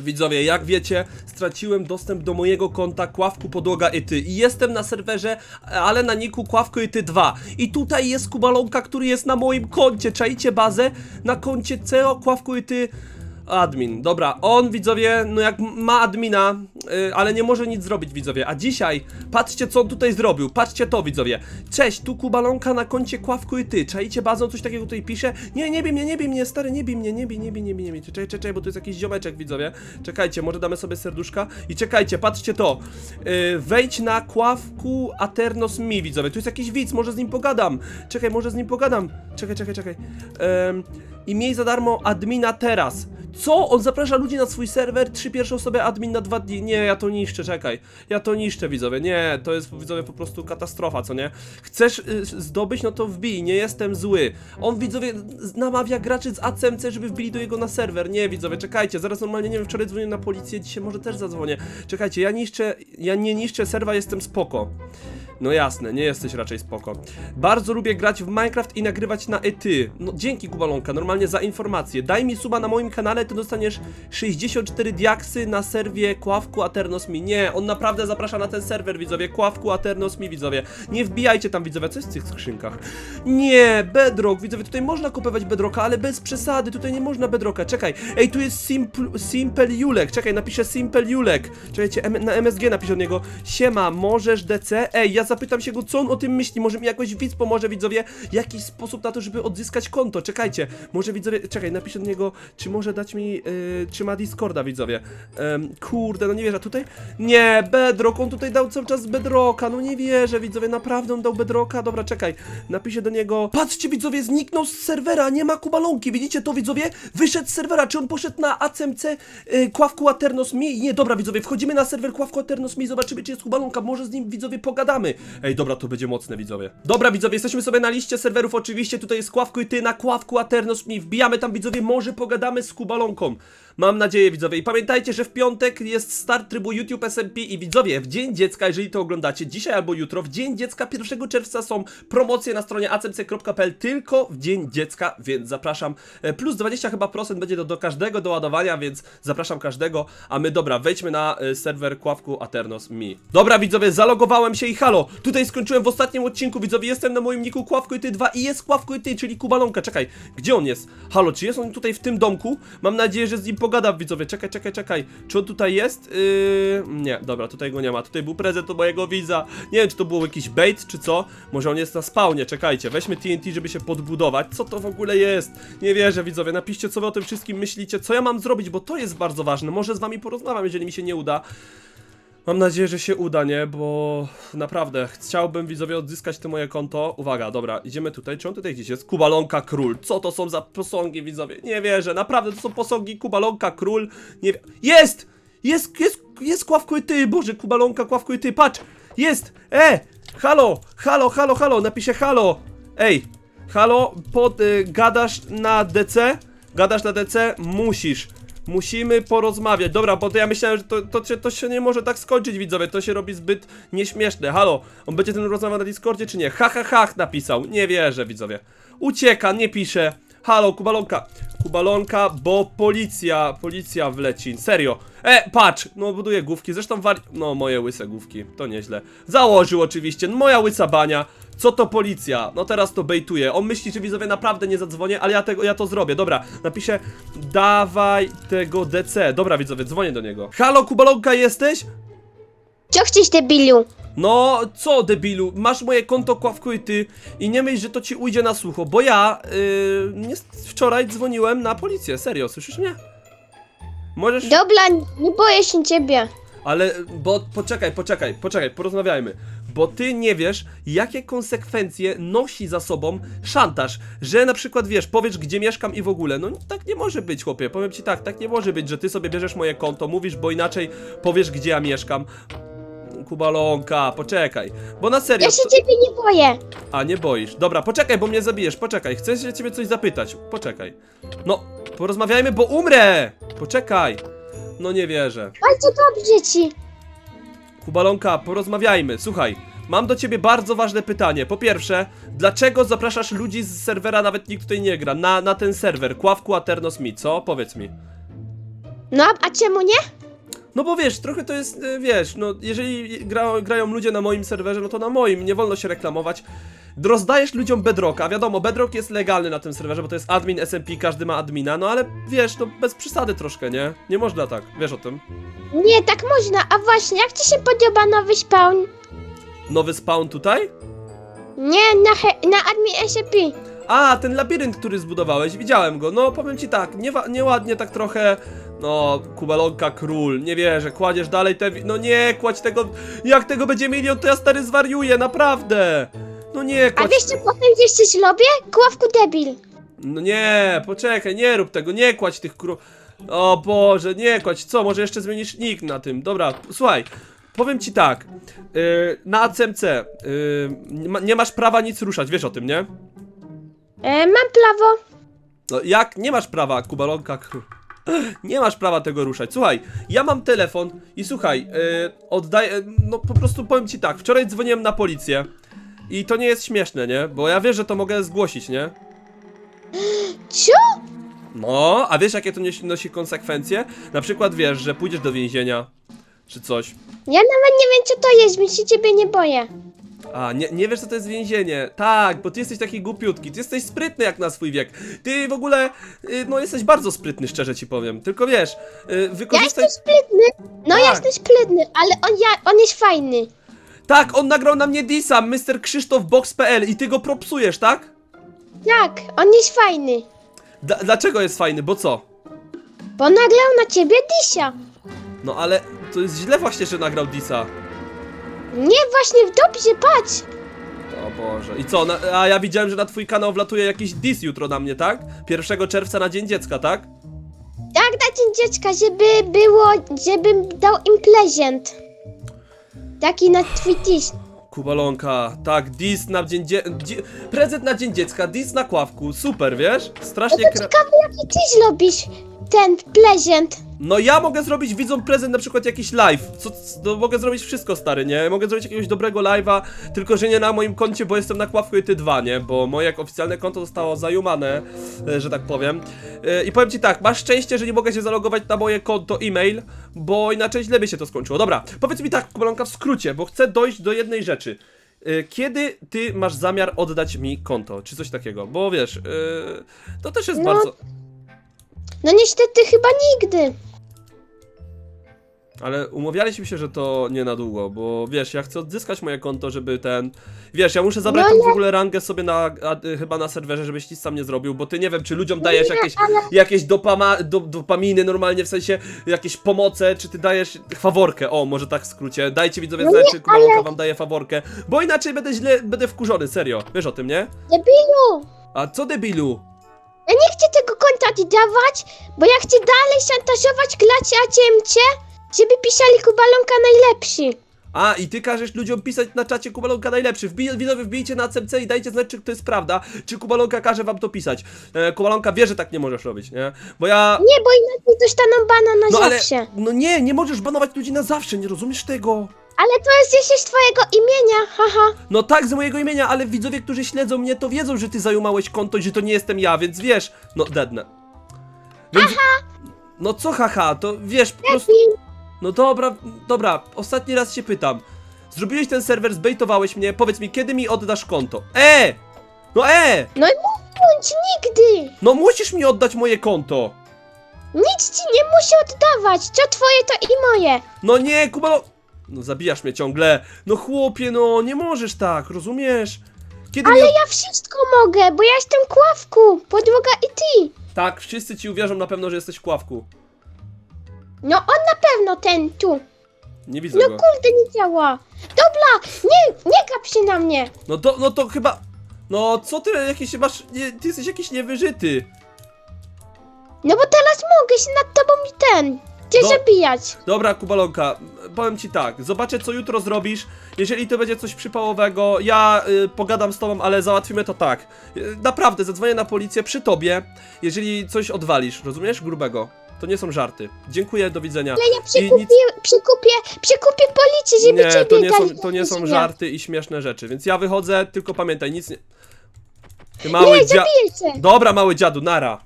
Widzowie, jak wiecie, straciłem dostęp do mojego konta Kławku Podłoga Ity i jestem na serwerze, ale na niku Kławku Ity 2 i tutaj jest Kubalonka, który jest na moim koncie, czajcie bazę? Na koncie CEO Kławku Ity admin, dobra, on widzowie, no jak ma admina, ale nie może nic zrobić widzowie, a dzisiaj, patrzcie co on tutaj zrobił, patrzcie to widzowie, cześć, tu Kubalonka na koncie Kławku i ty, czajcie bazą, coś takiego tutaj pisze, nie, nie bij mnie, nie bij mnie, stary, nie bij mnie, nie bij, nie bij, nie bij, nie bij, czekaj, czekaj, bo tu jest jakiś ziomeczek widzowie, czekajcie, może damy sobie serduszka? I czekajcie, patrzcie to, y, wejdź na Kławku Aternos Mi widzowie, tu jest jakiś widz, może z nim pogadam, czekaj, może z nim pogadam, czekaj, czekaj, czekaj, Em, i miej za darmo admina teraz. Co? On zaprasza ludzi na swój serwer, trzy pierwsze osoby admin na dwa dni. Nie, ja to niszczę, czekaj. Ja to niszczę, widzowie. Nie, to jest, widzowie, po prostu katastrofa, co nie? Chcesz y, zdobyć, no to wbij, nie jestem zły. On, widzowie, namawia graczy z ACMC, żeby wbili do jego na serwer. Nie, widzowie, czekajcie, zaraz normalnie, nie wiem, wczoraj dzwoniłem na policję, dzisiaj może też zadzwonię. Czekajcie, ja niszczę, ja nie niszczę serwa, jestem spoko. No jasne, nie jesteś raczej spoko. Bardzo lubię grać w Minecraft i nagrywać na ety. No dzięki Kubalonka, normalnie za informację. Daj mi suba na moim kanale, ty dostaniesz 64 diaksy na serwie Kławku Aternos Mi. Nie, on naprawdę zaprasza na ten serwer, widzowie. Kławku Aternos Mi, widzowie. Nie wbijajcie tam, widzowie, co jest w tych skrzynkach? Nie, Bedrock, widzowie, tutaj można kupować Bedrocka, ale bez przesady, tutaj nie można Bedrocka. Czekaj, ej, tu jest Simple, Simple Julek, czekaj, napiszę Simple Julek. Czekajcie, na MSG napiszę od niego. Siema, możesz DC? Ej, ja zapytam się go, co on o tym myśli, może mi jakoś widz pomoże, widzowie, jakiś sposób na to, żeby odzyskać konto, czekajcie, może widzowie, czekaj, napiszę do niego, czy może dać mi, yy, czy ma Discorda, widzowie. Kurde, no nie wierzę, tutaj? Nie, Bedrock, on tutaj dał cały czas Bedrocka, no nie wierzę, widzowie, naprawdę on dał Bedrocka, dobra, czekaj, napiszę do niego, patrzcie, widzowie, zniknął z serwera, nie ma Kubalonki, widzicie to, widzowie? Wyszedł z serwera, czy on poszedł na ACMC yy, Kławku Aternos Mi? Nie, dobra, widzowie, wchodzimy na serwer Kławku Aternos Mi, zobaczymy, czy jest Kubalonka, może z nim, widzowie, pogadamy. Ej, dobra, to będzie mocne, widzowie. Dobra, widzowie, jesteśmy sobie na liście serwerów, oczywiście, tutaj jest Kławku i ty na Kławku Aternos Mi, wbijamy tam, widzowie, może pogadamy z Kubalonką. Mam nadzieję, widzowie. I pamiętajcie, że w piątek jest start trybu YouTube SMP i widzowie, w Dzień Dziecka, jeżeli to oglądacie, dzisiaj albo jutro, w Dzień Dziecka 1 czerwca są promocje na stronie acmc.pl tylko w Dzień Dziecka, więc zapraszam. E, Plus 20 chyba procent będzie do, do każdego doładowania, więc zapraszam każdego. A my, dobra, wejdźmy na e, serwer Kławku Aternos Mi. Dobra, widzowie, zalogowałem się i halo, tutaj skończyłem w ostatnim odcinku, widzowie, jestem na moim niku Kławku i ty 2 i jest Kławku i ty, czyli Kubalonka, czekaj, gdzie on jest? Halo, czy jest on tutaj w tym domku? Mam nadzieję, że z nim pogadam, widzowie, czekaj, czekaj, czekaj, czy on tutaj jest? Yy... Nie, dobra, tutaj go nie ma, tutaj był prezent od mojego widza, nie wiem, czy to był jakiś bait, czy co? Może on jest na spawnie, czekajcie, weźmy TNT, żeby się podbudować, co to w ogóle jest? Nie wierzę, widzowie, napiszcie, co wy o tym wszystkim myślicie, co ja mam zrobić, bo to jest bardzo ważne, może z wami porozmawiam, jeżeli mi się nie uda. Mam nadzieję, że się uda, nie? Bo naprawdę chciałbym widzowie odzyskać to moje konto. Uwaga, dobra, idziemy tutaj. Czy on tutaj gdzieś jest? Kubalonka Król. Co to są za posągi, widzowie? Nie wierzę, naprawdę to są posągi Kubalonka Król. Nie wie... Jest! Jest, jest, jest Kławku i ty, Boże, Kubalonka, Kławku i ty, patrz! Jest! E! Halo! Halo, halo, halo, napiszę halo! Ej! Halo, pod, y, gadasz na DC? Gadasz na DC? Musisz. Musimy porozmawiać. Dobra, bo to ja myślałem, że to, to, się, to się nie może tak skończyć, widzowie. To się robi zbyt nieśmieszne. Halo, on będzie ten rozmawiał na Discordzie, czy nie? Ha, ha, ha, napisał. Nie wierzę, widzowie. Ucieka, nie pisze. Halo, Kubalonka. Kubalonka, bo policja, policja wleci. Serio. E, patrz, no buduje główki. Zresztą wari... No, moje łyse główki. To nieźle. Założył oczywiście. Moja łysa bania. Co to policja? No teraz to bejtuje. On myśli, że widzowie naprawdę nie zadzwonię, ale ja, tego, ja to zrobię. Dobra, napiszę dawaj tego DC. Dobra, widzowie, dzwonię do niego. Halo, Kubalonka, jesteś? Co chcesz, debilu? No, co debilu, masz moje konto kławku i ty i nie myśl, że to ci ujdzie na sucho, bo ja yy, nie, wczoraj dzwoniłem na policję, serio, słyszysz mnie? Możesz... Dobra, nie boję się ciebie. Ale, bo poczekaj, poczekaj, poczekaj, porozmawiajmy. Bo ty nie wiesz, jakie konsekwencje nosi za sobą szantaż. Że na przykład wiesz, powiesz gdzie mieszkam i w ogóle. No tak nie może być, chłopie. Powiem ci tak, tak nie może być, że ty sobie bierzesz moje konto, mówisz, bo inaczej powiesz gdzie ja mieszkam. Kubalonka, poczekaj. Bo na serio. Ja się ciebie nie boję. A nie boisz. Dobra, poczekaj, bo mnie zabijesz. Poczekaj, chcę się ciebie coś zapytać. Poczekaj. No, porozmawiajmy, bo umrę! Poczekaj. No nie wierzę. Bardzo dobrze ci. Kubalonka, porozmawiajmy. Słuchaj, mam do ciebie bardzo ważne pytanie. Po pierwsze, dlaczego zapraszasz ludzi z serwera, nawet nikt tutaj nie gra, na, na ten serwer, Kławku Aternos Mi, co? Powiedz mi. No, a czemu nie? No bo wiesz, trochę to jest, e, wiesz, no jeżeli gra, grają ludzie na moim serwerze, no to na moim, nie wolno się reklamować. Rozdajesz ludziom Bedrocka, wiadomo, Bedrock jest legalny na tym serwerze, bo to jest admin SMP, każdy ma admina, no ale wiesz, no bez przesady troszkę, nie? Nie można tak, wiesz o tym. Nie, tak można. A właśnie, jak ci się podoba nowy spawn? Nowy spawn tutaj? Nie, na, he- na admin SCP. A, ten labirynt, który zbudowałeś, widziałem go. No, powiem ci tak, nieładnie tak trochę. No, kubalonka król, nie wierzę, kładziesz dalej te. No nie, kładź tego. Jak tego będzie milion, to ja stary zwariuję, naprawdę. No nie, A kładź. wiesz co potem gdzieś coś robię? Kławku debil. No nie, poczekaj, nie rób tego, nie kładź tych król. O Boże, nie kładź, co, może jeszcze zmienisz nick na tym. Dobra, słuchaj, powiem ci tak. Yy, na ACMC yy, nie ma- nie masz prawa nic ruszać, wiesz o tym, nie? E, mam prawo. No jak nie masz prawa, Kubalonka? Nie masz prawa tego ruszać. Słuchaj, ja mam telefon i słuchaj, yy, oddaję. Yy, no po prostu powiem ci tak, wczoraj dzwoniłem na policję. I to nie jest śmieszne, nie? Bo ja wiesz, że to mogę zgłosić, nie? Co? No, a wiesz jakie to nieś- nosi konsekwencje? Na przykład wiesz, że pójdziesz do więzienia. Czy coś. Ja nawet nie wiem co to jest, więc się ciebie nie boję. A, nie, nie wiesz co to jest więzienie. Tak, bo ty jesteś taki głupiutki. Ty jesteś sprytny jak na swój wiek. Ty w ogóle, y, no jesteś bardzo sprytny, szczerze ci powiem. Tylko wiesz, y, Ja wykorzystaj... jestem sprytny. No ja Tak. jestem sprytny, ale on, ja, on jest fajny. Tak, on nagrał na mnie disa, Mr. Krzysztof Box.pl i ty go propsujesz, tak? Tak, on jest fajny. Dlaczego jest fajny, bo co? Bo nagrał na ciebie disia. No ale to jest źle właśnie, że nagrał disa. Nie, właśnie dobrze, patrz. O Boże. I co? Na, a ja widziałem, że na twój kanał wlatuje jakiś dis jutro na mnie, tak? 1 czerwca na Dzień Dziecka, tak? Tak na dzień dziecka, żeby było, żebym dał im prezent. Taki na twój dis. Kubalonka, tak, dis na dzień dzie dzie prezent na dzień dziecka, dis na kławku, super, wiesz? Strasznie To kre... ciekawe, jaki ty zrobisz ten prezent. No ja mogę zrobić widzom prezent na przykład jakiś live, co, no, mogę zrobić wszystko stary, nie? Mogę zrobić jakiegoś dobrego live'a, tylko że nie na moim koncie, bo jestem na Kławku i ty 2, nie? Bo moje jak oficjalne konto zostało zajumane, e, że tak powiem. E, I powiem ci tak, masz szczęście, że nie mogę się zalogować na moje konto e-mail, bo inaczej źle by się to skończyło. Dobra, powiedz mi tak, Kubalonka, w skrócie, bo chcę dojść do jednej rzeczy. E, Kiedy ty masz zamiar oddać mi konto, czy coś takiego? Bo wiesz, to też jest No, bardzo... No niestety chyba nigdy. Ale umawialiśmy się, że to nie na długo, bo wiesz, ja chcę odzyskać moje konto, żeby ten. Wiesz, ja muszę zabrać No w ogóle rangę sobie na. A, y, chyba na serwerze, żebyś nic sam nie zrobił, bo ty nie wiem, czy ludziom dajesz nie, jakieś, jakieś dopama, do, dopaminy normalnie, w sensie jakieś pomoce, czy ty dajesz faworkę. O, może tak w skrócie. Dajcie widzowie No znać, czy Kubalonka wam daje faworkę, bo inaczej będę źle, będę wkurzony, serio. Wiesz o tym, nie? Debilu. A co debilu? Ja nie chcę tego konta oddawać, bo ja chcę dalej szantażować klacie ACMC, żeby pisali Kubalonka najlepszy. A, i ty każesz ludziom pisać na czacie Kubalonka najlepszy. Wbij, widzowie, wbijcie na CMC i dajcie znać, czy to jest prawda, czy Kubalonka każe wam to pisać. E, Kubalonka wie, że tak nie możesz robić, nie? Bo ja... Nie, bo inaczej dostaną bana na No ale, zawsze. no nie, nie możesz banować ludzi na zawsze, nie rozumiesz tego? Ale to jest jeszcze z twojego imienia, haha. No tak, z mojego imienia, ale widzowie, którzy śledzą mnie, to wiedzą, że ty zajumałeś konto i że to nie jestem ja, więc wiesz, no dednę. Więc... No co haha, to wiesz, po prostu... No dobra, dobra, ostatni raz się pytam. Zrobiłeś ten serwer, zbejtowałeś mnie, powiedz mi, kiedy mi oddasz konto? E! No e! No i bądź nigdy. No musisz mi oddać moje konto! Nic ci nie muszę oddawać. Co twoje, to i moje. No nie, Kubalo... No zabijasz mnie ciągle. No chłopie, no nie możesz tak, rozumiesz? Kiedy Ale ja wszystko mogę, bo ja jestem Kławku, podłoga i ty. Tak, wszyscy ci uwierzą na pewno, że jesteś w kławku. No on na pewno ten tu. Nie widzę No go. kurde, nie działa. Dobra, nie, nie gap się na mnie. No to, no to chyba... No co ty jakiś masz... Nie, ty jesteś jakiś niewyżyty. No bo teraz mogę się nad tobą i ten. Cię No. zabijać. Dobra, Kubalonka, powiem ci tak, zobaczę co jutro zrobisz. Jeżeli to będzie coś przypałowego, ja y, pogadam z tobą, ale załatwimy to tak. Y, naprawdę, zadzwonię na policję przy tobie, jeżeli coś odwalisz, rozumiesz? Grubego. To nie są żarty. Dziękuję, do widzenia. Ale ja przekupię, przekupię, przekupię policję, żeby Nie, ciebie to nie, są, do to nie są żarty i śmieszne rzeczy, więc ja wychodzę, tylko pamiętaj, nic nie... Ty mały Nie, dzia... zabiję cię. Dobra, mały dziadu, nara.